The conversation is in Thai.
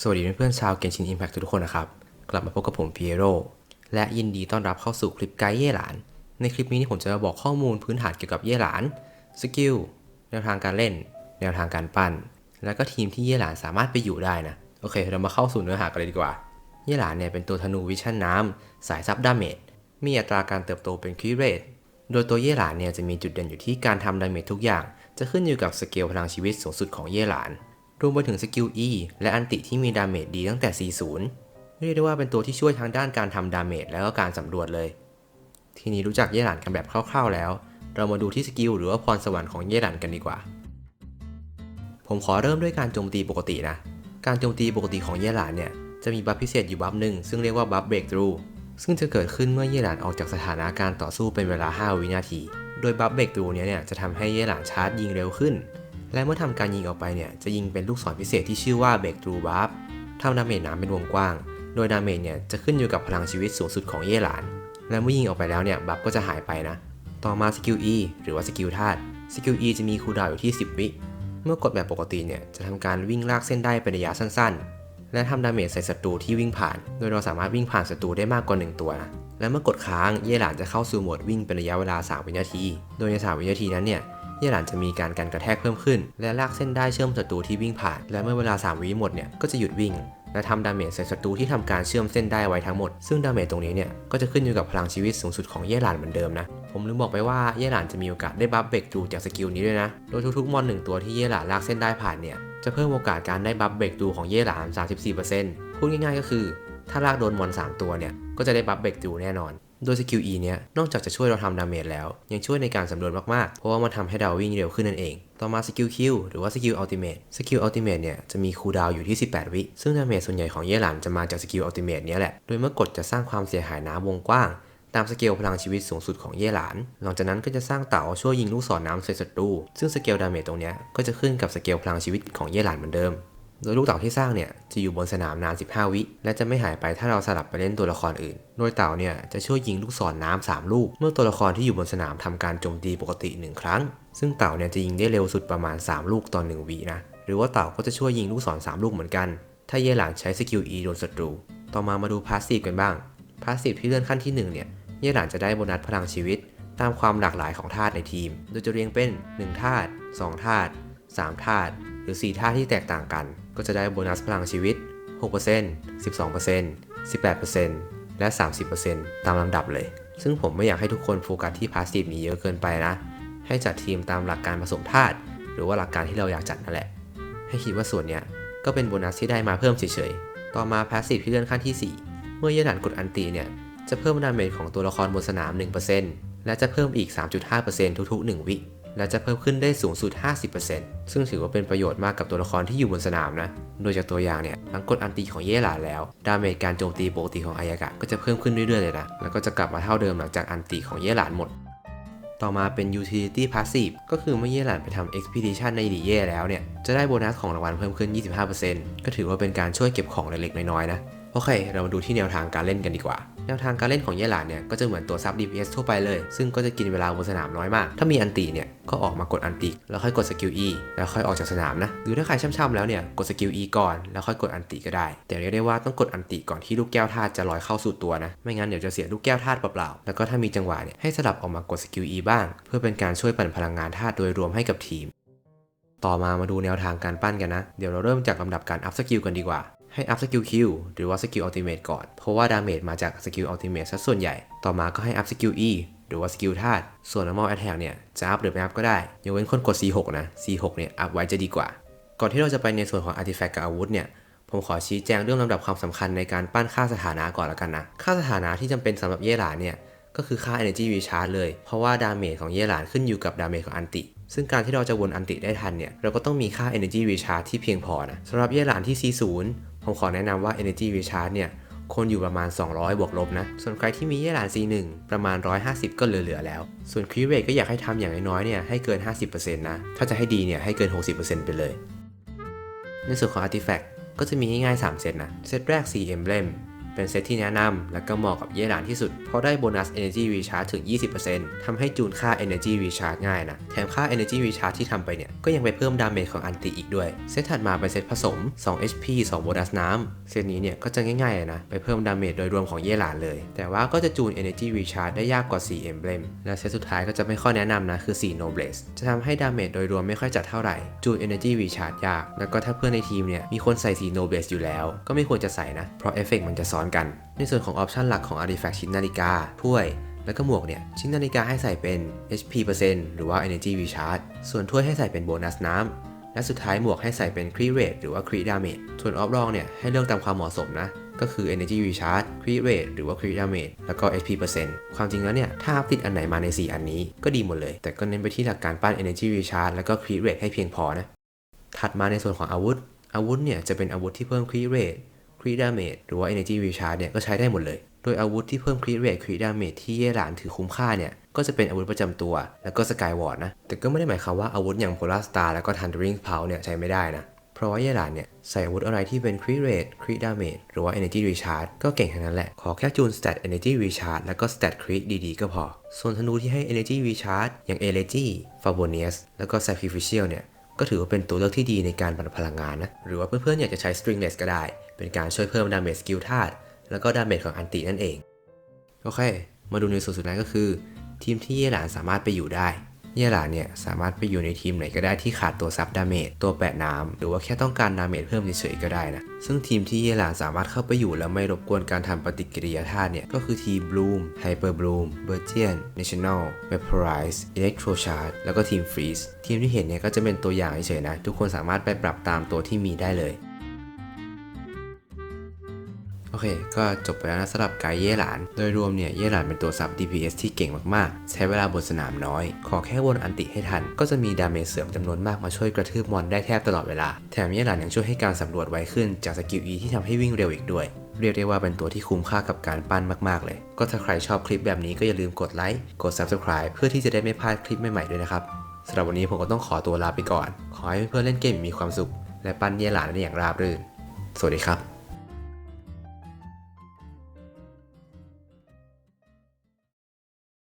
สวัสดีเพื่อนๆชาวเกนชินอิมแพคทุกคนนะครับ กลับมาพบกับผมพีเอโรและยินดีต้อนรับเข้าสู่คลิปไกด์เย่หลาน ในคลิปนี้ผมจะมาบอกข้อมูลพื้นฐานเกี่ยวกับเย่หลาน สกิล แนวทางการเล่น แนวทางการปั้น แล้วก็ทีมที่เย่หลานสามารถไปอยู่ได้นะ โอเค เรามาเข้าสู่เนื้อหากันเลยดีกว่า เย่หลานเนี่ยเป็นตัวธนูวิชั่นน้ำสายซับดาเมจ มีอัตราการเติบโตเป็นคริเรทโดยตัวเย่หลานเนี่ยจะมีจุดเด่นอยู่ที่การทำดาเมจทุกอย่าง จะขึ้นอยู่กับสเกลพลังชีวิตสูงสุดของเย่หลาน รวมไปถึงสกิล E และอันติที่มีดาเมจดีตั้งแต่ 40 เรียกได้ว่าเป็นตัวที่ช่วยทางด้านการทำดาเมจแล้วก็การสำรวจเลย ทีนี้รู้จักเย่หลานกันแบบคร่าวๆแล้ว เรามาดูที่สกิลหรือว่าพรสวรรค์ของเย่หลานกันดีกว่า ผมขอเริ่มด้วยการโจมตีปกตินะ การโจมตีปกติของเย่หลานเนี่ยจะมีบัฟพิเศษอยู่บัฟหนึ่งซึ่งเรียกว่าบัฟเบรกทรูซึ่งจะเกิดขึ้นเมื่อเย่หลานออกจากสถานะการต่อสู้เป็นเวลา 5 วินาที โดยบัฟเบรกทรูเนี้ยเนี่ยจะทำให้เย่หลานชาร์จยิงเร็วขึ้น และเมื่อทำการยิงออกไปเนี่ย จะยิงเป็นลูกศรพิเศษที่ชื่อว่าเบรกทรูบัฟทำดาเมจหนาเป็นวงกว้าง โดยดาเมจเนี่ยจะขึ้นอยู่กับพลังชีวิตสูงสุดของเย่หลาน และเมื่อยิงออกไปแล้วเนี่ยบัฟก็จะหายไปนะ ต่อมาสกิล E หรือว่าสกิลธาตุ สกิล E จะมีคูลดาวน์อยู่ที่ 10 วิ เมื่อกดแบบปกติเนี่ยจะทำการวิ่งลากเส้นได้เป็นระยะสั้นๆ และทำดาเมจใส่ศัตรูที่วิ่งผ่าน โดยเราสามารถวิ่งผ่านศัตรูได้มากกว่า1ตัวนะและเมื่อกดค้างเย่หลานจะเข้าสู่โหมดวิ่งเป็นระยะเวลา 3 วินาที โดยใน 3 วินาทีนั้นเนี่ย เย่หลานจะมีการกันกระแทกเพิ่มขึ้น และลากเส้นได้เชื่อมศัตรูที่วิ่งผ่าน และเมื่อเวลา 3 วิหมดเนี่ยก็จะหยุดวิ่ง และทำดาเมจใส่ศัตรูที่ทำการเชื่อมเส้นได้ไว้ทั้งหมด ซึ่งดาเมจตรงนี้เนี่ยก็จะขึ้นอยู่กับพลังชีวิตสูงสุดของเย่หลานเหมือนเดิมนะผมลืมบอกไปว่าเย่หลานจะมีโอกาสได้บัฟเบรกทรูจากสกิลนี้ด้วยนะโดยทุกๆมอนหนึ่งตัวที่เย่หลานลากเส้นได้ผ่านเนี่ยจะเพิ่มโอกาสการได้บัฟเบรกทรูของเย่หลาน 34%พูดง่ายๆ ก็คือ ถ้าลากโดนมอน 3 ตัวเนี่ยก็จะได้บัฟเบรกทรูแน่นอน โดยสกิล E เนี้ยนอกจากจะช่วยเราทำดาเมจแล้ว ยังช่วยในการสำรวจมากๆ เพราะว่ามันทำให้เราวิ่งเร็วขึ้นนั่นเอง ต่อมาสกิล Q หรือว่าสกิลอัลติเมทสกิลอัลติเมทเนี่ยจะมีคูลดาวอยู่ที่ 18 วิ ซึ่งดาเมจส่วนใหญ่ของเย่หลันจะมาจากสกิลอัลติเมทเนี้ยแหละ โดยเมื่อกดจะสร้างความเสียหายน้ำวงกว้างตามสเกลพลังชีวิตสูงสุดของเย่หลาน หลังจากนั้นก็จะสร้างเต่าช่วยยิงลูกศรน้ำใส่ศัตรู ซึ่งสเกลดาเมจตรงเนี้ยก็จะขึ้นกับสเกลพลังชีวิตของเย่หลานเหมือนเดิม โดยลูกเต่าที่สร้างเนี่ยจะอยู่บนสนามนาน 15 วิ และจะไม่หายไปถ้าเราสลับไปเล่นตัวละครอื่น โดยเต่าเนี่ยจะช่วยยิงลูกศรน้ำ3ลูก เมื่อตัวละครที่อยู่บนสนามทำการโจมตีปกติ 1 ครั้ง ซึ่งเต่าเนี่ยจะยิงได้เร็วสุดประมาณ 3 ลูกต่อ1วินะ หรือว่าเต่าก็จะช่วยยิงลูกศร3ลูกเหมือนกัน ถ้าเย่หลานใช้สกิล E โดนศัตรู ต่อมามาดูพาสซีฟกันบ้าง พาสซีฟที่เลื่อนขั้นที่1เนี่ยเย่หลานจะได้โบนัสพลังชีวิต ตามความหลากหลายของธาตุในทีม โดยจะเรียงเป็น 1ธาตุ2ธาตุ3ธาตุ หรือ4ธาที่แตกต่างกัน ก็จะได้โบนัสพลังชีวิต 6% 12% 18%และ 30%ตามลำดับเลย ซึ่งผมไม่อยากให้ทุกคนโฟกัสที่พาสซีฟนี้เยอะเกินไปนะ ให้จัดทีมตามหลักการผสมธาตุหรือว่าหลักการที่เราอยากจัดนั่นแหละ ให้คิดว่าส่วนเนี้ยก็เป็นโบนัสที่ได้มาเพิ่มเฉยๆ ต่อมาพาสซีฟที่เลื่อนขั้นที่ 4 เมื่อเยหลันกดอันตีเนี่ยจะเพิ่มดาเมจของตัวละครบนสนาม 1%และจะเพิ่มอีก 3.5%ทุกๆ 1 วิ และจะเพิ่มขึ้นได้สูงสุด 50%ซึ่งถือว่าเป็นประโยชน์มากกับตัวละครที่อยู่บนสนามนะ โดยจากตัวอย่างเนี่ยหลังกดอันตีของเย่หลานแล้ว ดาเมจการโจมตีปกติของอายากะก็จะเพิ่มขึ้นเรื่อยๆเลยนะ แล้วก็จะกลับมาเท่าเดิมหลังจากอันตีของเย่หลานหมดต่อมาเป็น utility passive ก็คือเมื่อเย่หลานไปทำ expedition ในดีเย่แล้วเนี่ย จะได้โบนัสของรางวัลเพิ่มขึ้น 25%ก็ถือว่าเป็นการช่วยเก็บของเล็กๆน้อยๆนะ โอเค เรามาดูที่แนวทางการเล่นกันดีกว่า แนวทางการเล่นของเย่หลานเนี่ยก็จะเหมือนตัวซับ DPS ทั่วไปเลย ซึ่งก็จะกินเวลาบนสนามน้อยมาก ถ้ามีอันตีเนี่ยก็ออกมากดอันตีแล้วค่อยกดสกิล E แล้วค่อยออกจากสนามนะ หรือถ้าใครช่ำๆแล้วเนี่ยกดสกิล E ก่อนแล้วค่อยกดอันตีก็ได้ แต่เรียกได้ว่าต้องกดอันตีก่อนที่ลูกแก้วธาตุจะลอยเข้าสู่ตัวนะ ไม่งั้นเดี๋ยวจะเสียลูกแก้วธาตุเปล่าๆ แล้วก็ถ้ามีจังหวะเนี่ยให้สลับออกมากดสกิล E บ้าง เพื่อเป็นการช่วยปั่นพลังงานธาตุโดยรวมให้กับทีม ต่อมามาดูแนวทางการปั้นกันนะ เดี๋ยวเราเริ่มจากลำดับการอัพสกิลกันดีกว่า ให้อัพสกิลคิวหรือว่าสกิลอัลติเมทก่อน เพราะว่าดาเมจมาจากสกิลอัลติเมทซะส่วนใหญ่ ต่อมาก็ให้อัพสกิล E หรือว่าสกิลธาตุ ส่วน normal attack เนี่ย จะอัพหรือไม่อัพก็ได้ ยกเว้นคนกด C6 นะ C6 เนี่ย อัพไว้จะดีกว่า ก่อนที่เราจะไปในส่วนของ artifact กับอาวุธเนี่ย ผมขอชี้แจงเรื่องลำดับความสำคัญในการปั้นค่าสถานะก่อนละกันนะ ค่าสถานะที่จำเป็นสำหรับเย่หลานเนี่ย ก็คือค่า energy recharge เลย เพราะว่าดาเมจของเย่หลานขึ้นอยู่กับดาเมจของอันติ ซึ่งการที่เราจะวนอันติได้ทันเนี่ย เราก็ต้องมีค่า energy recharge ที่เพียงพอนะสำหรับเย่หลานที่ C0 ผมขอแนะนำว่า energy recharge เนี่ยคนอยู่ประมาณ 200 บวกลบนะ ส่วนใครที่มีเย่หลาน C1 ประมาณ 150 ก็เหลือๆแล้ว ส่วนครีเรทก็อยากให้ทำอย่างน้อยๆเนี่ยให้เกิน 50%นะ ถ้าจะให้ดีเนี่ยให้เกิน 60%ไปเลย ในส่วนของ artifact ก็จะมีง่ายๆ 3 เซตนะ เซตแรก 4 emblem เป็นเซตที่แนะนำและก็เหมาะกับเย่หลานที่สุด เพราะได้โบนัส Energy Recharge ถึง 20%ทำให้จูนค่า Energy Recharge ง่ายนะ แถมค่า Energy Recharge ที่ทำไปเนี่ย ก็ยังไปเพิ่มดาเมจของอันติอีกด้วย เซตถัดมาเป็นเซตผสม 2 HP 2 โบนัสน้ำ เซตนี้เนี่ยก็จะง่ายๆนะ ไปเพิ่มดาเมจโดยรวมของเย่หลานเลย แต่ว่าก็จะจูน Energy Recharge ได้ยากกว่า 4 Emblem และเซตสุดท้ายก็จะไม่ค่อยแนะนำนะคือ 4 Nobles จะทำให้ดาเมจโดยรวมไม่ค่อยจัดเท่าไหร่ จูน Energy Recharge ยาก แล้วก็ถ้าเพื่อนในทีมเนี่ยมีคนใส่4 Nobles อยู่แล้ว ก็ไม่ควรจะใส่นะ เพราะเอฟเฟกมันจะซ้อนกัน ในส่วนของออปชันหลักของ Artifact ชิ้นนาฬิกา ถ้วย แล้วก็หมวกเนี่ย ชิ้นนาฬิกาให้ใส่เป็น HP เปอร์เซ็นต์หรือว่า Energy Recharge ส่วนถ้วยให้ใส่เป็นโบนัสน้ำ และสุดท้ายหมวกให้ใส่เป็น Crit Rate หรือว่า Crit Damage ส่วนออฟรองเนี่ยให้เลือกตามความเหมาะสมนะก็คือ Energy Recharge Crit Rate หรือว่า Crit Damage แล้วก็ HP เปอร์เซ็นต์ความจริงแล้วเนี่ย ถ้าอัพติดอันไหนมาใน 4 อันนี้ก็ดีหมดเลย แต่ก็เน้นไปที่หลักการปั้น Energy Recharge แล้วก็ Crit Rate ให้เพียงพอนะ ถัดมาในส่วนของอาวุธ อาวุธเนี่ย จะเป็นอาวุธที่เพิ่ม Crit Rate Crit Damage หรือว่า Energy Recharge เนี่ยก็ใช้ได้หมดเลย โดยอาวุธที่เพิ่ม Crit Rate Crit Damage ที่เย่หลานถือคุ้มค่าเนี่ยก็จะเป็นอาวุธประจำตัว แล้วก็ Skyward นะ แต่ก็ไม่ได้หมายความว่าอาวุธอย่าง Polar Star แล้วก็ Thundering Pulse เนี่ยใช้ไม่ได้นะ เพราะว่าเย่หลานเนี่ยใส่อาวุธอะไรที่เป็น Crit Rate Crit Damage หรือว่า Energy Recharge ก็เก่งทั้งนั้นแหละ ขอแค่จูน Stat Energy Recharge แล้วก็ Stat Crit ดีๆ ก็พอ ส่วนธนูที่ให้ Energy Recharge อย่าง Elegy Favonius แล้วก็ Sacrificial เนี่ย ก็ถือว่าเป็นตัวเลือกที่ดีในการบรรพลังงานนะ หรือว่าเพื่อนๆ อยากจะใช้ stringless ก็ได้ เป็นการช่วยเพิ่มดาเมจสกิลธาตุแล้วก็ดาเมจของอันตินั่นเอง โอเค มาดูในส่วนสุดท้ายก็คือ ทีมที่เย่หลานสามารถไปอยู่ได้ เย่หลาเนี่ยสามารถไปอยู่ในทีมไหนก็ได้ที่ขาดตัวซับดาเมจตัวแปะน้ำหรือว่าแค่ต้องการดาเมจเพิ่มเฉยๆก็ได้นะ ซึ่งทีมที่เย่หลาสามารถเข้าไปอยู่แล้วไม่รบกวนการทำปฏิกิริยาธาตุเนี่ย ก็คือทีม Bloom Hyper Bloom b e r g i a n National Vaporize Electrocharge แล้วก็ทีม Freeze ทีมที่เห็นเนี่ยก็จะเป็นตัวอย่างเฉยๆนะ ทุกคนสามารถไปปรับตามตัวที่มีได้เลย อเค ก็จบไปแล้วนะสำหรับไกด์เย่หลาน โดยรวมเนี่ย เย่หลานเป็นตัวซับ DPS ที่เก่งมากๆ ใช้เวลาบนสนามน้อย ขอแค่วนอันติให้ทัน ก็จะมีดาเมจเสริมจำนวนมากมาช่วยกระทืบมอนได้แทบตลอดเวลา แถมเย่หลานยังช่วยให้การสำรวจไวขึ้นจากสกิล E ที่ทำให้วิ่งเร็วอีกด้วย เรียกได้ว่าเป็นตัวที่คุ้มค่ากับการปั้นมากๆ เลย ก็ถ้าใครชอบคลิปแบบนี้ก็อย่าลืมกดไลค์ กด Subscribe เพื่อที่จะได้ไม่พลาดคลิปใหม่ๆด้วยนะครับสำหรับวันนี้ผมก็ต้องขอตัวลาไปก่อน ขอให้เพื่อนๆเล่นเกมมีความสุข และปั้นเย่หลานได้อย่างราบรื่น สวัสดีครับ